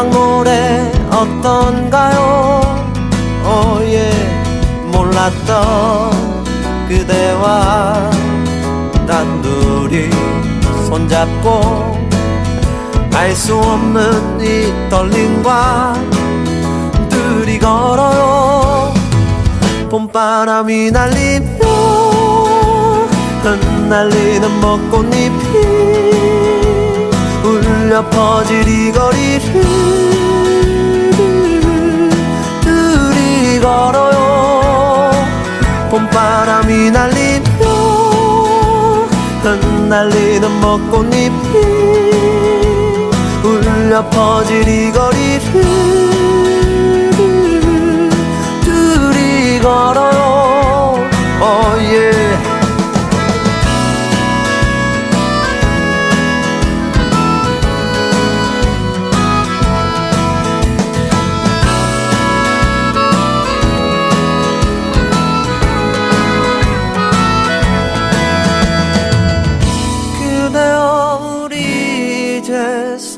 노래 어떤가요? 오예 몰랐던 그대와 단둘이 손잡고 알 수 없는 이 떨림과 둘이 걸어요. 봄바람이 날리며 흩날리는 벚꽃잎이 울려 퍼질 이 거리를 흩날리는 벚꽃잎이 울려 퍼질 이 거리를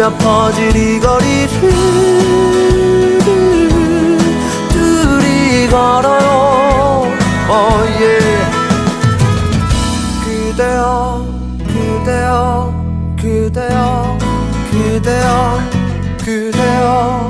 울려 퍼질 이 거리를 둘이 걸어요. 어예. 그대여 그대여 그대여 그대여 그대여